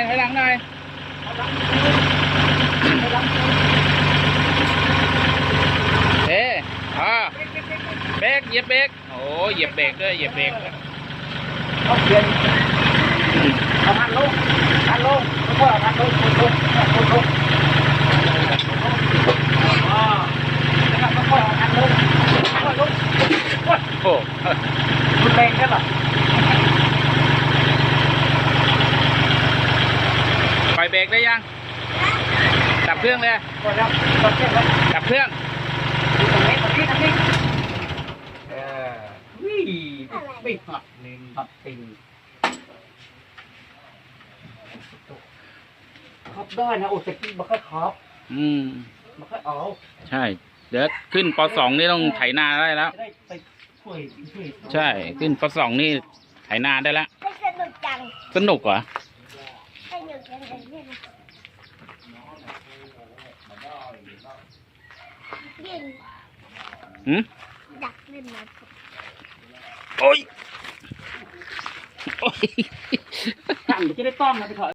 này thấy lắng này thế à bẹt, dẹp bẹt. Ồ dẹp bẹt đó dẹp bẹt. Ăn luôn ăn luôn ăn luôn ăn luôn ăn luôn ăn luôn เหยียบเบรกด้วยเขาเปลี่ยนเอาพันลงพันลงแล้วก็เอาพันลงคนลงคนลงอ๋อแล้วก็ค่อยเอาพันลงค่อยลงโอ้ยโอ้รุนแรงแค่หรอปล่อยเบรกได้ยัง ดับเครื่องเลยพอแล้วตอนเที่ยงแล้วดับเครื่องตรงนี้ตรงนี้ตรงนี้เออวิ่งไม่หัดหนึ่งหัดติงขับได้นะโอ้แต่กี้มันค่อยขับอืมมันค่อยเอาใช่ เดี๋ยวขึ้นปสองนี่ต้องไถนาได้แล้ว จะได้ไปช่วยช่วย ใช่ ขึ้นปสองนี่ไถนาได้แล้ว ไม่สนุกจัง สนุกเหรอ สนุกจังเลยเนี่ย ยิงหืมดักเล่นนะโอ้ย โอ้ยตั้งจะได้ต้องนะไปเถอะ